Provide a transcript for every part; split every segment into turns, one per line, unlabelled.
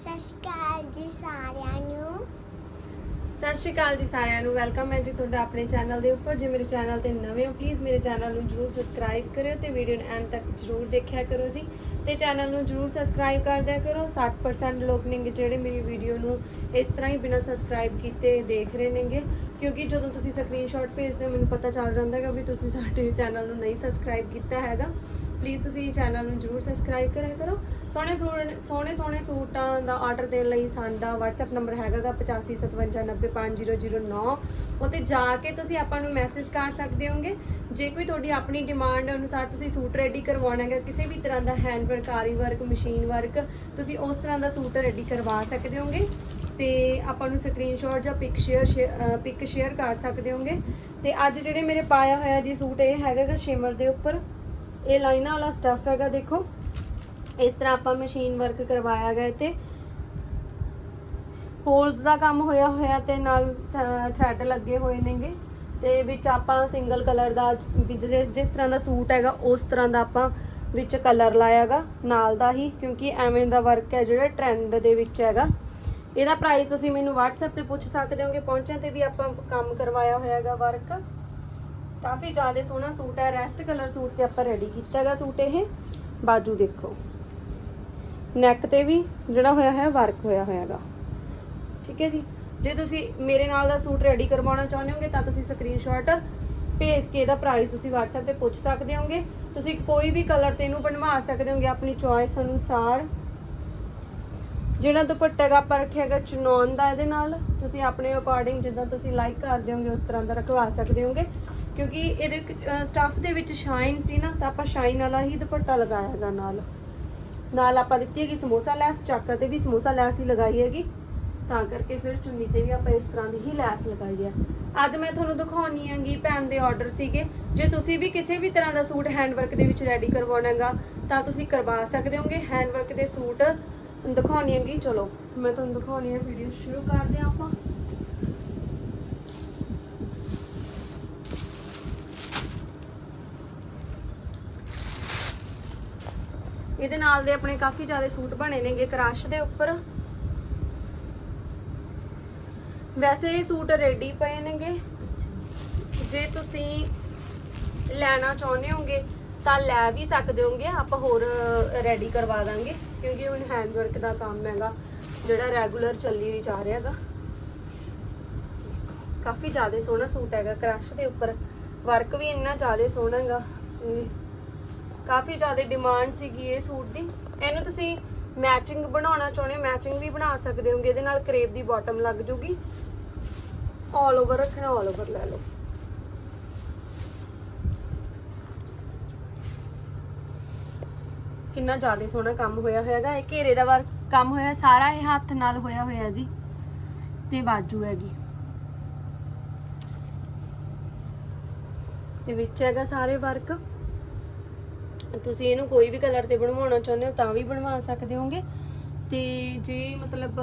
ਸਤਿ ਸ਼੍ਰੀ ਅਕਾਲ ਜੀ ਸਾਰਿਆਂ ਨੂੰ।
ਸਤਿ ਸ਼੍ਰੀ ਅਕਾਲ ਜੀ ਸਾਰਿਆਂ ਨੂੰ, ਵੈਲਕਮ ਹੈ ਜੀ ਤੁਹਾਡਾ ਆਪਣੇ ਚੈਨਲ ਦੇ ਉੱਪਰ। ਜੇ ਮੇਰੇ ਚੈਨਲ ਤੇ ਨਵੇਂ ਹੋ ਪਲੀਜ਼ ਮੇਰੇ ਚੈਨਲ ਨੂੰ ਜਰੂਰ ਸਬਸਕ੍ਰਾਈਬ ਕਰਿਓ ਤੇ ਵੀਡੀਓ ਨੂੰ ਐਂਡ ਤੱਕ ਜਰੂਰ ਦੇਖਿਆ ਕਰੋ ਜੀ। ਤੇ ਚੈਨਲ ਨੂੰ ਜਰੂਰ ਸਬਸਕ੍ਰਾਈਬ ਕਰ। ਦਿਆ ਕਰੋ 60% ਲੋਕ ਨੇਗੇ ਜਿਹੜੇ ਮੇਰੀ ਵੀਡੀਓ ਨੂੰ ਇਸ ਤਰ੍ਹਾਂ ਹੀ ਬਿਨਾਂ ਸਬਸਕ੍ਰਾਈਬ ਕੀਤੇ ਦੇਖ ਰਹੇ ਨੇਗੇ ਕਿਉਂਕਿ ਜਦੋਂ ਤੁਸੀਂ ਸਕਰੀਨਸ਼ਾਟ ਭੇਜਦੇ ਹੋ, ਮੈਨੂੰ ਪਤਾ ਚੱਲ ਜਾਂਦਾ ਹੈਗਾ ਵੀ ਤੁਸੀਂ ਸਾਡੇ ਚੈਨਲ ਨੂੰ ਨਹੀਂ ਸਬਸਕ੍ਰਾਈਬ ਕੀਤਾ ਹੈਗਾ। ਪਲੀਜ਼ ਤੁਸੀਂ ਚੈਨਲ ਨੂੰ ਜਰੂਰ ਸਬਸਕ੍ਰਾਈਬ ਕਰਿਆ ਕਰੋ। ਸੋਹਣੇ ਸੋਹਣੇ ਸੋਹਣੇ ਸੋਹਣੇ ਸੂਟਾਂ ਦਾ ਆਰਡਰ ਦੇਣ ਲਈ ਸਾਡਾ WhatsApp ਨੰਬਰ ਹੈਗਾਗਾ 8557905009 ਉੱਤੇ ਜਾ ਕੇ ਤੁਸੀਂ ਆਪਾਂ ਨੂੰ ਮੈਸੇਜ ਕਰ ਸਕਦੇ ਹੋਗੇ। ਜੇ ਕੋਈ ਤੁਹਾਡੀ ਆਪਣੀ ਡਿਮਾਂਡ ਅਨੁਸਾਰ ਤੁਸੀਂ ਸੂਟ ਰੈਡੀ ਕਰਵਾਉਣਾ ਹੈਗਾ, ਕਿਸੇ ਵੀ ਤਰ੍ਹਾਂ ਦਾ ਹੈਂਡ ਵਰਕਾਰੀ ਵਰਕ ਮਸ਼ੀਨ ਵਰਕ ਤੁਸੀਂ ਉਸ ਤਰ੍ਹਾਂ ਦਾ ਸੂਟ ਰੈਡੀ ਕਰਵਾ ਸਕਦੇ ਹੋਗੇ। ਤੇ ਆਪਾਂ ਨੂੰ ਸਕਰੀਨਸ਼ਾਟ ਜਾਂ ਪਿਕ ਸ਼ੇਅਰ ਪਿਕ ਸ਼ੇਅਰ ਕਰ ਸਕਦੇ ਹੋਗੇ। ਤੇ ਅੱਜ ਜਿਹੜੇ ਮੇਰੇ ਪਾਇਆ ਹੋਇਆ ਜੀ ਸੂਟ ਇਹ ਹੈਗਾ ਸ਼ਿਮਰ ਦੇ ਉੱਪਰ। ਇਹ ਲਾਈਨਾਂ ਵਾਲਾ ਸਟੱਫ ਹੈਗਾ, ਦੇਖੋ। ਇਸ ਤਰ੍ਹਾਂ ਆਪਾਂ ਮਸ਼ੀਨ ਵਰਕ ਕਰਵਾਇਆ ਗਿਆ ਤੇ ਹੋਲਸ ਦਾ ਕੰਮ ਹੋਇਆ ਹੋਇਆ ਤੇ ਨਾਲ ਥ੍ਰੈਡ ਲੱਗੇ ਹੋਏ ਨੇਗੇ। ਤੇ ਵਿੱਚ ਆਪਾਂ ਸਿੰਗਲ ਕਲਰ ਦਾ ਜਿਸ ਤਰ੍ਹਾਂ ਦਾ ਸੂਟ ਹੈਗਾ, ਉਸ ਤਰ੍ਹਾਂ ਦਾ ਆਪਾਂ ਵਿੱਚ ਕਲਰ ਲਾਇਆਗਾ, ਨਾਲ ਦਾ ਹੀ, ਕਿਉਂਕਿ ਐਵੇਂ ਦਾ ਵਰਕ ਹੈ ਜਿਹੜਾ ਟ੍ਰੈਂਡ ਦੇ ਵਿੱਚ ਹੈਗਾ। ਇਹਦਾ ਪ੍ਰਾਈਸ ਤੁਸੀਂ ਮੈਨੂੰ WhatsApp ਤੇ ਪੁੱਛ ਸਕਦੇ ਹੋਗੇ ਪਹੁੰਚਾਂ ਤੇ ਵੀ ਆਪਾਂ ਕੰਮ ਕਰਵਾਇਆ ਹੋਇਆ ਹੈਗਾ ਵਰਕ ਕਾਫੀ ਜ਼ਿਆਦਾ ਸੋਹਣਾ ਸੂਟ ਹੈ ਰੈਸਟ ਕਲਰ ਸੂਟ ਤੇ ਆਪਾਂ ਰੈਡੀ ਕੀਤਾ ਹੈਗਾ ਸੂਟ ਇਹ। ਬਾਜੂ ਦੇਖੋ। ਨੈਕ ਤੇ ਵੀ ਜਿਹੜਾ ਹੋਇਆ ਹੈ ਵਰਕ ਹੋਇਆ ਹੋਇਆਗਾ ਠੀਕ ਹੈ ਜੀ? ਜੇ ਤੁਸੀਂ ਮੇਰੇ ਨਾਲ ਦਾ ਸੂਟ ਰੈਡੀ ਕਰਵਾਉਣਾ ਚਾਹੁੰਦੇ ਹੋਗੇ, ਤਾਂ ਤੁਸੀਂ ਸਕਰੀਨਸ਼ਾਟ ਭੇਜ ਕੇ ਇਹਦਾ ਪ੍ਰਾਈਸ ਤੁਸੀਂ WhatsApp ਤੇ ਪੁੱਛ ਸਕਦੇ ਹੋਗੇ। ਤੁਸੀਂ ਕੋਈ ਵੀ ਕਲਰ ਤੇ ਇਹਨੂੰ ਬਣਵਾ ਸਕਦੇ ਹੋਗੇ, ਆਪਣੀ ਚੁਆਇਸ ਅਨੁਸਾਰ। ਜਿਹੜਾ ਦੁਪੱਟਾ ਹੈਗਾ, ਆਪਾਂ ਰੱਖਿਆ ਹੈਗਾ ਚਨੌਨ ਦਾ ਇਹਦੇ ਨਾਲ। ਤੁਸੀਂ ਆਪਣੇ ਅਕੋਰਡਿੰਗ ਜਿੱਦਾਂ ਤੁਸੀਂ ਲਾਈਕ ਕਰਦੇ ਹੋਗੇ, ਉਸ ਤਰ੍ਹਾਂ ਦਾ ਰਖਵਾ ਸਕਦੇ ਹੋਗੇ। ਕਿਉਂਕਿ ਇਹਦੇ ਸਟੱਫ ਦੇ ਵਿੱਚ ਸ਼ਾਈਨ ਸੀ ਨਾ, ਤਾਂ ਆਪਾਂ ਸ਼ਾਈਨ ਵਾਲਾ ਹੀ ਦੁਪੱਟਾ ਲਗਾਇਆ ਹੈਗਾ ਨਾਲ। ਨਾਲ ਆਪਾਂ ਦਿੱਤੀ ਹੈਗੀ ਸਮੋਸਾ ਲੈਸ, ਚਾਕਰ ਤੇ ਵੀ ਸਮੋਸਾ ਲੈਸ ਹੀ ਲਗਾਈ ਹੈਗੀ। ਤਾਂ ਕਰਕੇ ਫਿਰ ਚੁੰਨੀ ਤੇ ਵੀ ਆਪਾਂ ਇਸ ਤਰ੍ਹਾਂ ਦੀ ਹੀ ਲੈਸ ਲਗਾਈ ਹੈ। ਅੱਜ ਮੈਂ ਤੁਹਾਨੂੰ ਦਿਖਾਉਣੀ ਹੈਗੀ ਭੈਣ ਦੇ ਆਰਡਰ ਸੀਗੇ। ਜੇ ਤੁਸੀਂ ਵੀ ਕਿਸੇ ਵੀ ਤਰ੍ਹਾਂ ਦਾ ਸੂਟ ਹੈਂਡਵਰਕ ਦੇ ਵਿੱਚ ਰੈਡੀ ਕਰਵਾਉਣਾ ਹੈਗਾ, ਤਾਂ ਤੁਸੀਂ ਕਰਵਾ ਸਕਦੇ ਹੋਗੇ ਹੈਂਡਵਰਕ ਦੇ ਸੂਟ। ਦਿਖਾਉਣੀ ਹੈਗੀ, ਚਲੋ, ਮੈਂ ਤੁਹਾਨੂੰ ਦਿਖਾਉਣੀ ਹੈ ਵੀਡੀਓ ਸ਼ੁਰੂ ਕਰਦੇ ਹਾਂ ਆਪਾਂ। ਇਹਦੇ ਨਾਲ ਦੇ ਆਪਣੇ ਕਾਫੀ ਜ਼ਿਆਦਾ ਸੂਟ ਬਣੇ ਨੇਗੇ ਕਰਾਸ਼ ਦੇ ਉੱਪਰ। ਵੈਸੇ ਇਹ ਸੂਟ ਰੈਡੀ ਪਏ ਨੇਗੇ। ਜੇ ਤੁਸੀਂ ਲੈਣਾ ਚਾਹੁੰਦੇ ਹੋਗੇ ਤਾਂ ਲੈ ਵੀ ਸਕਦੇ ਹੋਗੇ, ਆਪਾਂ ਹੋਰ ਰੈਡੀ ਕਰਵਾ ਦਾਂਗੇ, ਕਿਉਂਕਿ ਹੁਣ ਹੈਂਡ ਵਰਕ ਦਾ ਕੰਮ ਹੈਗਾ, ਜਿਹੜਾ ਰੈਗੂਲਰ ਚੱਲੀ ਹੀ ਜਾ ਰਿਹਾ ਹੈਗਾ। ਕਾਫੀ ਜ਼ਿਆਦਾ ਸੋਹਣਾ ਸੂਟ ਹੈਗਾ ਕ੍ਰਸ਼ ਦੇ ਉੱਪਰ। ਵਰਕ ਵੀ ਇੰਨਾ ਜ਼ਿਆਦਾ ਸੋਹਣਾ ਹੈਗਾ ਕਾਫੀ ਜ਼ਿਆਦਾ ਡਿਮਾਂਡ ਸੀਗੀ ਇਹ ਸੂਟ ਦੀ। ਇਹਨੂੰ ਤੁਸੀਂ ਮੈਚਿੰਗ ਬਣਾਉਣਾ ਚਾਹੁੰਦੇ ਹੋ ਮੈਚਿੰਗ ਵੀ ਬਣਾ ਸਕਦੇ ਹੋਗੇ, ਇਹਦੇ ਨਾਲ ਕਰੇਪ ਦੀ ਬਾਟਮ ਲੱਗ ਜੂਗੀ। ਆਲ ਓਵਰ ਰੱਖਣਾ ਆਲ ਓਵਰ ਲੈ ਲਓ। ਕਿੰਨਾ ਜ਼ਿਆਦਾ ਸੋਹਣਾ ਕੰਮ ਹੋਇਆ ਹੋਇਆਗਾ ਇਹ ਘੇਰੇ ਦਾ ਵਰਕ ਕੰਮ ਹੋਇਆ ਸਾਰਾ ਇਹ ਹੱਥ ਨਾਲ ਹੋਇਆ ਹੋਇਆ ਜੀ। ਤੇ ਬਾਜੂ ਹੈਗੀ। ਤੇ ਵਿੱਚ ਹੈਗਾ ਸਾਰੇ ਵਰਕ ਤੁਸੀਂ ਇਹਨੂੰ ਕੋਈ ਵੀ ਕਲਰ ਤੇ ਬਣਵਾਉਣਾ ਚਾਹੁੰਦੇ ਹੋ ਤਾਂ ਵੀ ਬਣਵਾ ਸਕਦੇ ਹੋਗੇ। ਤੇ ਜੇ ਮਤਲਬ,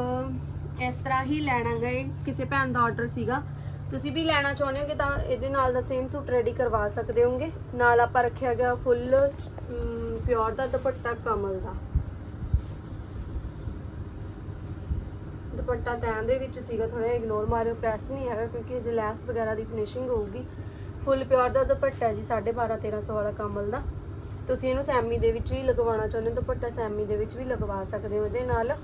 ਇਸ ਤਰ੍ਹਾਂ ਹੀ ਲੈਣਾ ਗਏ ਕਿਸੇ ਭੈਣ ਦਾ ਆਰਡਰ ਸੀਗਾ, ਤੁਸੀਂ ਵੀ ਲੈਣਾ ਚਾਹੁੰਦੇ ਹੋਗੇ ਤਾਂ ਇਹਦੇ ਨਾਲ ਦਾ ਸੇਮ ਸੂਟ ਰੈਡੀ ਕਰਵਾ ਸਕਦੇ ਹੋਗੇ। ਨਾਲ ਆਪਾਂ ਰੱਖਿਆ ਗਿਆ ਫੁੱਲ ਪਿਓਰ ਦਾ ਦੁਪੱਟਾ ਕਮਲ ਦਾ। ਦੁਪੱਟਾ ਤੈਨ ਦੇ ਵਿੱਚ ਸੀਗਾ ਥੋੜਾ ਇਗਨੋਰ ਮਾਰਿਓ ਪ੍ਰੈਸ ਨਹੀਂ ਹੈਗਾ ਕਿਉਂਕਿ ਜੇ ਲੈਸ ਵਗੈਰਾ ਦੀ ਫਿਨਿਸ਼ਿੰਗ ਹੋਊਗੀ। ਫੁੱਲ ਪਿਓਰ ਦਾ ਦੁਪੱਟਾ ਜੀ 12.5 1300 ਵਾਲਾ ਕਮਲ ਦਾ। ਤੁਸੀਂ ਇਹਨੂੰ ਸੈਮੀ ਦੇ ਵਿੱਚ ਵੀ ਲਗਵਾਉਣਾ ਚਾਹੁੰਦੇ ਹੋ, ਦੁਪੱਟਾ ਸੈਮੀ ਦੇ ਵਿੱਚ ਵੀ ਲਗਵਾ ਸਕਦੇ ਹੋ ਇਹਦੇ ਨਾਲ।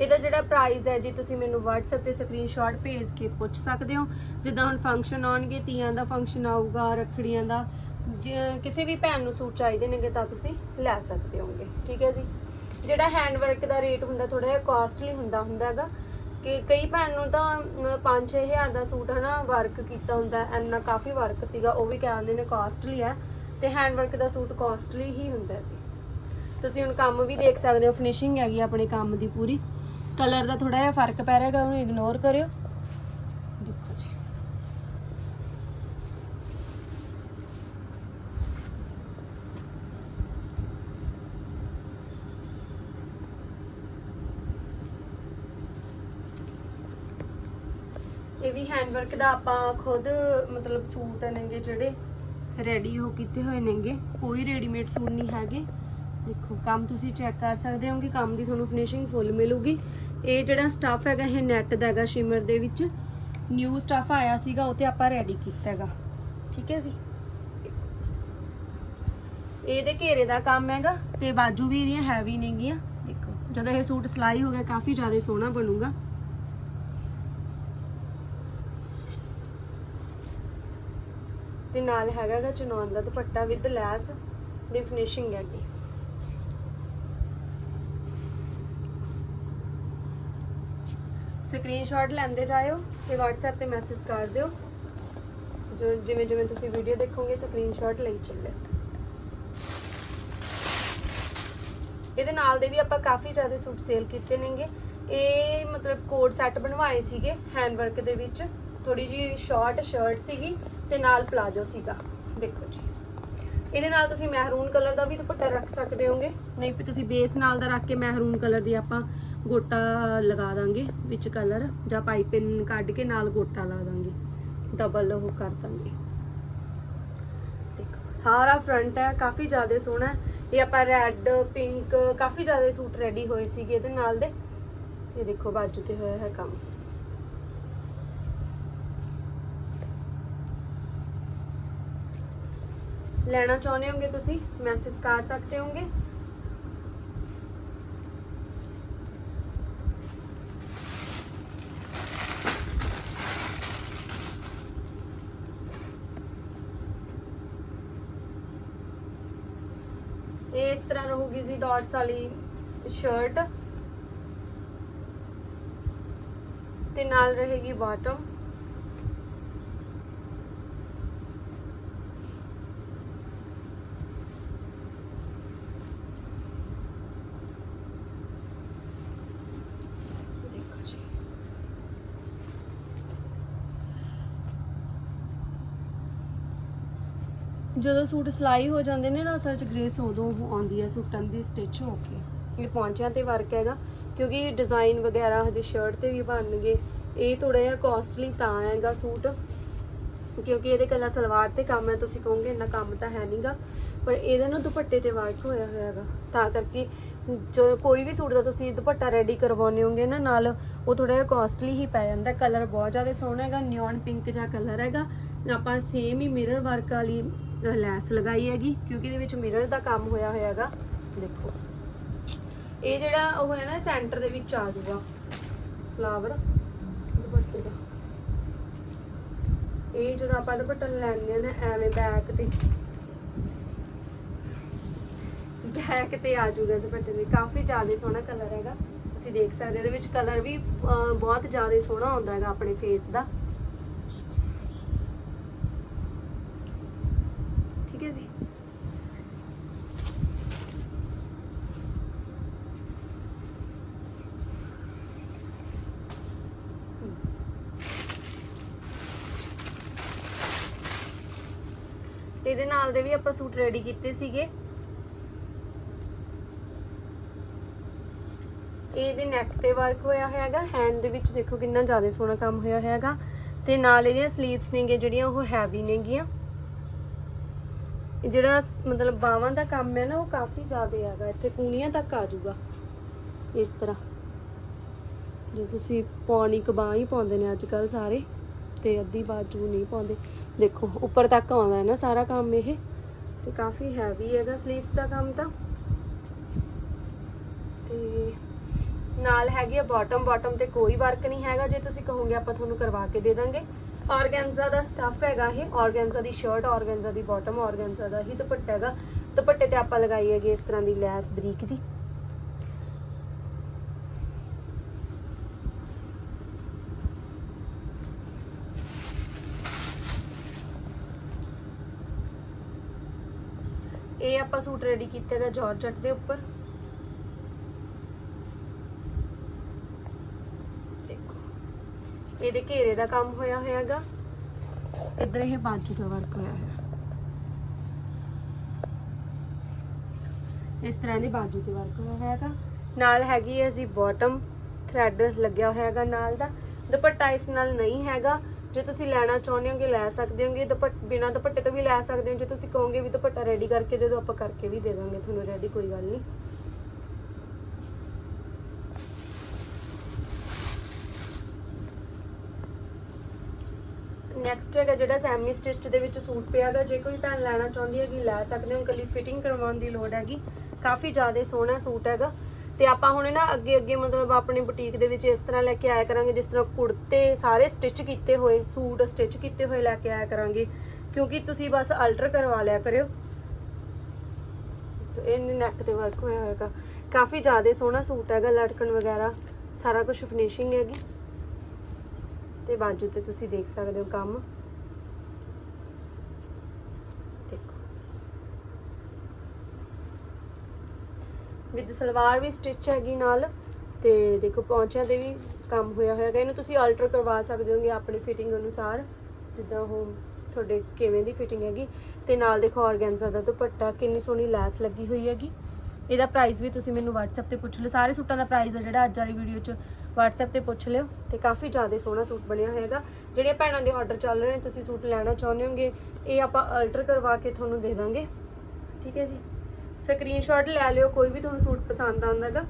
ਇਹਦਾ ਜਿਹੜਾ ਪ੍ਰਾਈਸ ਹੈ ਜੀ, ਤੁਸੀਂ ਮੈਨੂੰ WhatsApp ਤੇ ਸਕਰੀਨਸ਼ਾਟ ਭੇਜ ਕੇ ਪੁੱਛ ਸਕਦੇ ਹੋ। ਜਿੱਦਾਂ ਹੁਣ ਫੰਕਸ਼ਨ ਆਉਣਗੇ, ਤੀਆਂ ਦਾ ਫੰਕਸ਼ਨ ਆਊਗਾ, ਰੱਖੜੀਆਂ ਦਾ, ਜੇ ਕਿਸੇ ਵੀ ਭੈਣ ਨੂੰ ਸੂਟ ਚਾਹੀਦੇ ਨੇਗੇ ਤਾਂ ਤੁਸੀਂ ਲੈ ਸਕਦੇ ਹੋਗੇ ਠੀਕ ਹੈ ਜੀ? ਜਿਹੜਾ ਹੈਂਡ ਵਰਕ ਦਾ ਰੇਟ ਹੁੰਦਾ ਥੋੜਾ ਜਿਹਾ ਕਾਸਟਲੀ ਹੁੰਦਾ ਹੁੰਦਾ ਹੈਗਾ। ਕਿ ਕਈ ਭੈਣ ਨੂੰ ਤਾਂ 5-6000 ਦਾ ਸੂਟ ਹਨਾ ਵਰਕ ਕੀਤਾ ਹੁੰਦਾ ਐਨਾ ਕਾਫੀ ਵਰਕ ਸੀਗਾ, ਉਹ ਵੀ ਕਹਿੰਦੇ ਨੇ ਕਾਸਟਲੀ ਹੈ। ਤੇ ਹੈਂਡ ਵਰਕ ਦਾ ਸੂਟ ਕਾਸਟਲੀ ਹੀ ਹੁੰਦਾ ਸੀ ਤੁਸੀਂ ਹੁਣ ਕੰਮ ਵੀ ਦੇਖ ਸਕਦੇ ਹੋ ਫਿਨਿਸ਼ਿੰਗ ਹੈਗੀ ਆਪਣੇ ਕੰਮ ਦੀ ਪੂਰੀ। ਕਲਰ ਦਾ ਥੋੜਾ ਜਿਹਾ ਫ਼ਰਕ ਪੈ ਰਿਹਾਗਾ ਉਹਨੂੰ ਇਗਨੋਰ ਕਰਿਓ। ਦੇਖੋ ਜੀ। ਇਹ ਵੀ ਹੈਂਡ ਵਰਕ ਦਾ ਆਪਾਂ ਖੁਦ ਮਤਲਬ ਸੂਟ ਨੇਗੇ ਜਿਹੜੇ ਰੈਡੀ ਹੋ ਕੀਤੇ ਹੋਏ ਨੇਗੇ। ਕੋਈ ਰੈਡੀਮੇਡ ਸੂਟ ਨਹੀਂ ਹੈਗੇ। ਦੇਖੋ, ਕੰਮ ਤੁਸੀਂ ਚੈੱਕ ਕਰ ਸਕਦੇ ਹੋਗੇ, ਕੰਮ ਦੀ ਤੁਹਾਨੂੰ ਫਿਨਿਸ਼ਿੰਗ ਫੁੱਲ ਮਿਲੂਗੀ। ਇਹ ਜਿਹੜਾ ਸਟੱਫ ਹੈਗਾ, ਇਹ ਨੈਟ ਦਾ ਹੈਗਾ ਸ਼ਿਮਰ ਦੇ ਵਿੱਚ। ਨਿਊ ਸਟੱਫ ਆਇਆ ਸੀਗਾ, ਉਹ ਤੇ ਆਪਾਂ ਰੈਡੀ ਕੀਤਾ ਹੈਗਾ। ਠੀਕ ਹੈ ਜੀ? ਇਹਦੇ ਘੇਰੇ ਦਾ ਕੰਮ ਹੈਗਾ, ਤੇ ਬਾਜੂ ਵੀ ਇਹਦੀਆਂ ਹੈਵੀ ਨੇਗੀਆਂ। ਦੇਖੋ, ਜਦੋਂ ਇਹ ਸੂਟ ਸਿਲਾਈ ਹੋ ਗਿਆ, ਕਾਫੀ ਜ਼ਿਆਦਾ ਸੋਹਣਾ ਬਣੂਗਾ। ਤੇ ਨਾਲ ਹੈਗਾ ਗਾ ਚਨੌਨ ਦਾ ਦੁਪੱਟਾ ਵਿਦ ਲੈਸ ਦੀ ਫਿਨਿਸ਼ਿੰਗ ਹੈਗੀ। ਸਕਰੀਨਸ਼ਾਟ ਲੈਂਦੇ ਜਾਇਓ ਤੇ WhatsApp ਤੇ ਮੈਸੇਜ ਕਰ ਦਿਓ। ਜੋ ਜਿਵੇਂ ਜਿਵੇਂ ਤੁਸੀਂ ਵੀਡੀਓ ਦੇਖੋਗੇ ਸਕਰੀਨਸ਼ਾਟ ਲਈ ਚੱਲੇ। ਇਹਦੇ ਨਾਲ ਦੇ ਵੀ ਆਪਾਂ ਕਾਫੀ ਜ਼ਿਆਦਾ ਸੂਟ ਸੇਲ ਕੀਤੇ ਨੇਗੇ। ਇਹ ਮਤਲਬ ਕੋਡ ਸੈੱਟ ਬਣਵਾਏ ਸੀਗੇ ਹੈਂਡ ਵਰਕ ਦੇ ਵਿੱਚ। ਥੋੜੀ ਜੀ ਸ਼ਾਰਟ ਸ਼ਰਟ ਸੀਗੀ। ਤੇ ਨਾਲ ਪਲਾਜੋ ਸੀਗਾ। ਦੇਖੋ ਜੀ। ਇਹਦੇ ਨਾਲ ਤੁਸੀਂ ਮਹਿਰੂਨ ਕਲਰ ਦਾ ਵੀ ਦੁਪੱਟਾ ਰੱਖ ਸਕਦੇ ਹੋਗੇ। ਨਹੀਂ, ਫਿਰ ਤੁਸੀਂ ਬੇਸ ਨਾਲ ਦਾ ਰੱਖ ਕੇ ਮਹਿਰੂਨ ਕਲਰ ਦੀ ਆਪਾਂ ਗੋਟਾ ਲਗਾ ਦਾਂਗੇ, ਵਿੱਚ ਕਲਰ ਜਾਂ ਪਾਈਪਿੰਗ ਕੱਢ ਕੇ ਨਾਲ ਗੋਟਾ ਲਾ ਦਾਂਗੇ। ਡਬਲ ਉਹ ਕਰ ਦਾਂਗੇ। ਦੇਖੋ, ਸਾਰਾ ਫਰੰਟ ਹੈ, ਕਾਫੀ ਜ਼ਿਆਦਾ ਸੋਹਣਾ ਇਹ ਆਪਾਂ ਰੈੱਡ ਪਿੰਕ ਕਾਫੀ ਜ਼ਿਆਦਾ ਸੂਟ ਰੈਡੀ ਹੋਏ ਸੀਗੇ ਇਹਦੇ ਨਾਲ ਦੇ। ਤੇ ਦੇਖੋ, ਬਾਜੂ ਤੇ ਹੋਇਆ ਹੈ ਕੰਮ। ਲੈਣਾ ਚਾਹੁੰਦੇ ਹੋਗੇ ਤੁਸੀਂ? ਮੈਸੇਜ ਕਰ ਸਕਦੇ ਹੋਗੇ? ਇਹ ਇਸ ਤਰ੍ਹਾਂ ਰਹੂਗੀ ਜੀ ਡਾਟਸ ਵਾਲੀ ਸ਼ਰਟ ਤੇ ਨਾਲ ਰਹੇਗੀ ਬਾਟਮ ਦੇਖੋ ਜੀ ਜਦੋਂ ਸੂਟ ਸਿਲਾਈ ਹੋ ਜਾਂਦੇ ਨੇ ਨਾ, ਅਸਲ 'ਚ ਗ੍ਰੇਸ ਉਦੋਂ ਆਉਂਦੀ ਹੈ ਸੂਟਾਂ ਦੀ ਸਟਿਚ ਹੋ ਕੇ। ਇਹ ਪੌਂਚਿਆਂ ਤੇ ਵਰਕ ਹੈਗਾ, ਕਿਉਂਕਿ ਡਿਜ਼ਾਈਨ ਵਗੈਰਾ ਹਜੇ ਸ਼ਰਟ ਤੇ ਵੀ ਬਣਨਗੇ। ਇਹ ਥੋੜਾ ਜਿਹਾ ਕਾਸਟਲੀ ਤਾਂ ਹੈਗਾ ਸੂਟ, ਕਿਉਂਕਿ ਇਹਦੇ ਕੱਲਾ ਸਲਵਾਰ ਤੇ ਕੰਮ ਹੈ, ਤੁਸੀਂ ਕਹੋਗੇ ਇੰਨਾ ਕੰਮ ਤਾਂ ਹੈ ਨਹੀਂਗਾ ਪਰ ਇਹਦੇ ਨਾਲ ਦੁਪੱਟੇ ਤੇ ਵਰਕ ਹੋਇਆ ਹੋਇਆ ਹੈਗਾ। ਤਾਂ ਕਰਕੇ ਜੋ ਕੋਈ ਵੀ ਸੂਟ ਦਾ ਤੁਸੀਂ ਦੁਪੱਟਾ ਰੈਡੀ ਕਰਵਾਉਣੇ ਹੋਗੇ ਨਾ, ਨਾਲ ਉਹ ਥੋੜਾ ਜਿਹਾ ਕਾਸਟਲੀ ਹੀ ਪੈ ਜਾਂਦਾ। ਕਲਰ ਬਹੁਤ ਜ਼ਿਆਦਾ ਸੋਹਣਾ ਹੈਗਾ ਨਿਓਨ ਪਿੰਕ ਜਿਹਾ ਕਲਰ ਹੈਗਾ। ਆਪਾਂ ਸੇਮ ਹੀ ਮਿਰਰ ਵਰਕ ਵਾਲੀ ਲੈਸ ਲਗਾਈ ਹੈਗੀ, ਕਿਉਂਕਿ ਇਹਦੇ ਵਿੱਚ ਮਿਰਰ ਦਾ ਕੰਮ ਹੋਇਆ ਹੋਇਆ ਹੈਗਾ। ਦੇਖੋ। ਇਹ ਜਿਹੜਾ ਉਹ ਹੈ ਨਾ ਸੈਂਟਰ ਦੇ ਵਿੱਚ ਆ ਜਾਊਗਾ। ਫਲਾਵਰ ਦੁਪੱਟੇ ਦਾ। ਇਹ ਜਦੋਂ ਆਪਾਂ ਦੁਪੱਟਾ ਲੈਣੇ ਨਾ, ਐਵੇਂ ਬੈਕ ਤੇ ਬੈਕ ਤੇ ਆ ਜਾਊਗਾ ਦੁਪੱਟੇ ਦੇ। ਕਾਫੀ ਜ਼ਿਆਦਾ ਸੋਹਣਾ ਕਲਰ ਹੈਗਾ। ਤੁਸੀਂ ਦੇਖ ਸਕਦੇ ਇਹਦੇ ਵਿੱਚ ਕਲਰ ਵੀ ਬਹੁਤ ਜ਼ਿਆਦਾ ਸੋਹਣਾ ਆਉਂਦਾ ਹੈਗਾ ਆਪਣੇ ਫੇਸ ਦਾ ਠੀਕ ਹੈ ਜੀ ਇਹਦੇ ਨਾਲ ਦੇ ਵੀ ਆਪਾਂ ਸੂਟ ਰੈਡੀ ਕੀਤੇ ਸੀਗੇ। ਇਹਦੇ ਨੈਕ ਤੇ ਵਰਕ ਹੋਇਆ ਹੋਇਆ ਹੈਗਾ ਹੈਂਡ ਦੇ ਵਿੱਚ ਦੇਖੋ ਕਿੰਨਾ ਜ਼ਿਆਦਾ ਸੋਹਣਾ ਕੰਮ ਹੋਇਆ ਹੋਇਆ ਹੈਗਾ। ਤੇ ਨਾਲ ਇਹਦੀਆਂ ਸਲੀਵਸ ਨੇਗੇ ਜਿਹੜੀਆਂ, ਉਹ ਹੈਵੀ ਨੇਗੀਆਂ। ਜਿਹੜਾ ਮਤਲਬ ਬਾਹਾਂ ਦਾ ਕੰਮ ਹੈ ਨਾ, ਉਹ ਕਾਫੀ ਜ਼ਿਆਦਾ ਹੈਗਾ। ਇੱਥੇ ਕੂਣੀਆਂ ਤੱਕ ਆ ਜਾਊਗਾ, ਇਸ ਤਰ੍ਹਾਂ। ਜੇ ਤੁਸੀਂ ਪੌਣੀ ਕਬਾਹ ਹੀ ਪਾਉਂਦੇ ਨੇ ਅੱਜ ਕੱਲ ਸਾਰੇ। ਤੇ ਅੱਧੀ ਬਾਜੂ ਨਹੀਂ ਪਾਉਂਦੇ। ਦੇਖੋ, ਉੱਪਰ ਤੱਕ ਆਉਂਦਾ ਹੈ ਨਾ ਸਾਰਾ ਕੰਮ ਇਹ। ਤੇ ਕਾਫੀ ਹੈਵੀ ਹੈਗਾ ਸਲੀਵਸ ਦਾ ਕੰਮ ਤਾਂ। ਤੇ ਨਾਲ ਹੈਗੀ ਆ ਬਾਟਮ ਬਾਟਮ ਤੇ ਕੋਈ ਵਰਕ ਨਹੀਂ ਹੈਗਾ। ਜੇ ਤੁਸੀਂ ਕਹੋਗੇ ਆਪਾਂ ਤੁਹਾਨੂੰ ਕਰਵਾ ਕੇ ਦੇ ਦਾਂਗੇ। ਆਰਗੈਂਜ਼ਾ ਦਾ ਸਟੱਫ ਹੈਗਾ ਇਹ। ਆਰਗੈਂਜ਼ਾ ਦੀ ਸ਼ਰਟ ਆਰਗੈਂਜ਼ਾ ਦੀ ਬਾਟਮ ਆਰਗੈਂਜ਼ਾ ਦਾ ਹੀ ਦੁਪੱਟਾ ਹੈਗਾ। ਦੁਪੱਟੇ ਤੇ ਆਪਾਂ ਲਗਾਈ ਹੈਗੀ ਇਸ ਤਰ੍ਹਾਂ ਦੀ ਲੈਸ ਬਰੀਕ ਜੀ। ਇਹ ਆਪਾਂ ਸੂਟ ਰੈਡੀ ਕੀਤਾ ਹੈਗਾ ਜਾਰਜਟ ਦੇ ਉੱਪਰ। ਦੇਖੋ, ਇਹਦੇ ਘੇਰੇ ਦਾ ਕੰਮ ਹੋਇਆ ਹੋਇਆ ਹੈਗਾ ਇੱਧਰ ਇਹ ਬਾਜੂ ਦਾ ਵਰਕ ਹੋਇਆ ਹੈ ਇਸ ਤਰ੍ਹਾਂ ਦੇ ਬਾਜੂ ਤੇ ਵਰਕ ਹੋਇਆ ਹੋਇਆ ਹੈਗਾ ਨਾਲ ਹੈਗੀ ਹੈ ਜੀ ਬਾਟਮ ਥ੍ਰੈਡ ਲੱਗਿਆ ਹੋਇਆ ਹੈਗਾ ਨਾਲ ਦਾ। ਦੁਪੱਟਾ ਇਸ ਨਾਲ ਨਹੀਂ ਹੈਗਾ। ਜੇ ਤੁਸੀਂ ਲੈਣਾ ਚਾਹੁੰਦੇ ਹੋਗੇ, ਲੈ ਸਕਦੇ ਹੋਗੇ, ਦੁਪੱਟ, ਬਿਨਾਂ ਦੁਪੱਟੇ ਤੋਂ ਵੀ ਲੈ ਸਕਦੇ ਹੋ। ਜੇ ਤੁਸੀਂ ਕਹੋਗੇ ਵੀ ਦੁਪੱਟਾ ਰੈਡੀ ਕਰਕੇ ਦੇ ਦਿਓ, ਆਪਾਂ ਕਰਕੇ ਵੀ ਦੇ ਦਾਂਗੇ, ਤੁਹਾਨੂੰ ਰੈਡੀ ਕੋਈ ਗੱਲ ਨਹੀਂ। ਨੈਕਸਟ ਹੈਗਾ ਜਿਹੜਾ ਸੈਮੀ ਸਟਿਚ ਦੇ ਵਿੱਚ ਸੂਟ ਪਿਆਗਾ ਜੇ ਕੋਈ ਭੈਣ ਲੈਣਾ ਚਾਹੁੰਦੀ ਹੈਗੀ, ਲੈ ਸਕਦੇ ਹੋ। ਕੱਲੀ ਫਿਟਿੰਗ ਕਰਵਾਉਣ ਦੀ ਲੋੜ ਹੈਗੀ। ਕਾਫੀ ਜ਼ਿਆਦਾ ਸੋਹਣਾ ਸੂਟ ਹੈਗਾ। ਤੇ ਆਪਾਂ ਹੁਣ ਨਾ ਅੱਗੇ ਅੱਗੇ ਮਤਲਬ ਆਪਣੇ ਬੁਟੀਕ ਦੇ ਵਿੱਚ ਇਸ ਤਰ੍ਹਾਂ ਲੈ ਕੇ ਆਇਆ ਕਰਾਂਗੇ, ਜਿਸ ਤਰ੍ਹਾਂ ਕੁੜਤੇ ਸਾਰੇ ਸਟਿਚ ਕੀਤੇ ਹੋਏ, ਸੂਟ ਸਟਿਚ ਕੀਤੇ ਹੋਏ ਲੈ ਕੇ ਆਇਆ ਕਰਾਂਗੇ। ਕਿਉਂਕਿ ਤੁਸੀਂ ਬਸ ਅਲਟਰ ਕਰਵਾ ਲਿਆ ਕਰਿਓ। ਤੇ ਇਹਨੇ ਨੈਕ ਤੇ ਵਰਕ ਹੋਇਆ ਹੋਏਗਾ। ਕਾਫੀ ਜ਼ਿਆਦਾ ਸੋਹਣਾ ਸੂਟ ਹੈਗਾ, ਲਟਕਣ ਵਗੈਰਾ। ਸਾਰਾ ਕੁਝ ਫਿਨਿਸ਼ਿੰਗ ਹੈਗੀ। ਤੇ ਬਾਜੂ ਤੇ ਤੁਸੀਂ ਦੇਖ ਸਕਦੇ ਹੋ ਕੰਮ। ਵਿਦ ਸਲਵਾਰ ਵੀ ਸਟਿਚ ਹੈਗੀ ਨਾਲ ਤੇ ਦੇਖੋ ਪੌਂਚਿਆਂ ਤੇ ਵੀ ਕੰਮ ਹੋਇਆ ਹੋਇਆਗਾ ਇਹਨੂੰ ਤੁਸੀਂ ਆਲਟਰ ਕਰਵਾ ਸਕਦੇ ਹੋਗੇ ਆਪਣੀ ਫਿਟਿੰਗ ਅਨੁਸਾਰ, ਜਿੱਦਾਂ ਉਹ ਤੁਹਾਡੇ ਕਿਵੇਂ ਦੀ ਫਿਟਿੰਗ ਹੈਗੀ। ਤੇ ਨਾਲ ਦੇਖੋ ਆਰਗੈਂਜ਼ਾ ਦਾ ਦੁਪੱਟਾ, ਕਿੰਨੀ ਸੋਹਣੀ ਲੈਸ ਲੱਗੀ ਹੋਈ ਹੈਗੀ। ਇਹਦਾ ਪ੍ਰਾਈਸ ਵੀ ਤੁਸੀਂ ਮੈਨੂੰ WhatsApp ਤੇ ਪੁੱਛ ਲਿਓ। ਸਾਰੇ ਸੂਟਾਂ ਦਾ ਪ੍ਰਾਈਸ ਆ ਜਿਹੜਾ ਅੱਜ ਵਾਲੀ ਵੀਡੀਓ 'ਚ WhatsApp ਤੇ ਪੁੱਛ ਲਿਓ ਤੇ ਕਾਫੀ ਜ਼ਿਆਦਾ ਸੋਹਣਾ ਸੂਟ ਬਣਿਆ ਹੋਏਗਾ। ਜਿਹੜੀਆਂ ਭੈਣਾਂ ਦੇ ਆਰਡਰ ਚੱਲ ਰਹੇ ਨੇ, ਤੁਸੀਂ ਸੂਟ ਲੈਣਾ ਚਾਹੁੰਦੇ ਹੋਗੇ, ਇਹ ਆਪਾਂ ਅਲਟਰ ਕਰਵਾ ਕੇ ਤੁਹਾਨੂੰ ਦੇ ਦਾਂਗੇ। ਠੀਕ ਹੈ ਜੀ? ਸਕਰੀਨਸ਼ਾਟ ਲੈ ਲਿਓ, ਕੋਈ ਵੀ ਤੁਹਾਨੂੰ ਸੂਟ ਪਸੰਦ ਆਉਂਦਾ ਹੈਗਾ।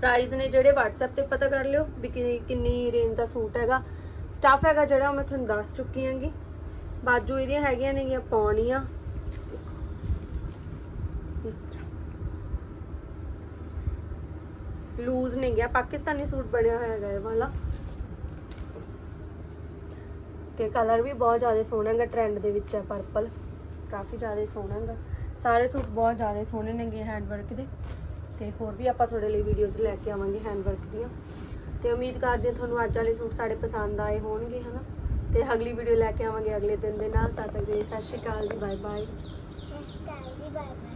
ਪ੍ਰਾਈਸ ਨੇ ਜਿਹੜੇ WhatsApp ਤੇ ਪਤਾ ਕਰ ਲਿਓ ਵੀ ਕਿੰਨੀ ਰੇਂਜ ਦਾ ਸੂਟ ਹੈਗਾ। ਸਟਫ ਹੈਗਾ ਜਿਹੜਾ ਉਹ ਮੈਂ ਤੁਹਾਨੂੰ ਦੱਸ ਚੁੱਕੀ ਹਾਂਗੀ। ਬਾਜੂ ਇਹਦੀਆਂ ਹੈਗੀਆਂ ਨੇਗੀਆਂ ਪੌਣੀਆਂ ਇਸ ਤਰ੍ਹਾਂ। ਲੂਜ਼ ਨਹੀਂ ਗਿਆ ਪਾਕਿਸਤਾਨੀ ਸੂਟ ਬਣਿਆ ਹੋਇਆ ਹੈਗਾ ਇਹ ਵਾਲਾ। ਤੇ ਕਲਰ ਵੀ ਬਹੁਤ ਜ਼ਿਆਦਾ ਸੋਹਣਾ ਹੈਗਾ ਟ੍ਰੈਂਡ ਦੇ ਵਿੱਚ ਹੈ ਪਰਪਲ ਕਾਫੀ ਜ਼ਿਆਦਾ ਸੋਹਣਾ ਹੈਗਾ। ਸਾਰੇ ਸੂਟ ਬਹੁਤ ਜ਼ਿਆਦਾ ਸੋਹਣੇ ਨੇਗੇ ਹੈਂਡ ਵਰਕ ਦੇ। ਤੇ ਹੋਰ ਵੀ ਆਪਾਂ ਤੁਹਾਡੇ ਲਈ ਵੀਡੀਓਜ਼ ਲੈ ਕੇ ਆਵਾਂਗੇ ਹੈਂਡ ਵਰਕ ਦੀਆਂ। ਤੇ ਉਮੀਦ ਕਰਦੇ ਹਾਂ ਤੁਹਾਨੂੰ ਅੱਜ ਵਾਲੇ ਸੂਟ ਸਾਡੇ ਪਸੰਦ ਆਏ ਹੋਣਗੇ, ਹਨਾ? ਤੇ ਅਗਲੀ ਵੀਡੀਓ ਲੈ ਕੇ ਆਵਾਂਗੇ ਅਗਲੇ ਦਿਨ ਦੇ ਨਾਲ। ਤਦ ਤੱਕ ਦੇ ਲਈ ਸਤਿ ਸ਼੍ਰੀ ਅਕਾਲ ਜੀ ਬਾਏ ਬਾਏ
ਸਤਿ ਸ਼੍ਰੀ ਅਕਾਲ ਜੀ ਬਾਏ ਬਾਏ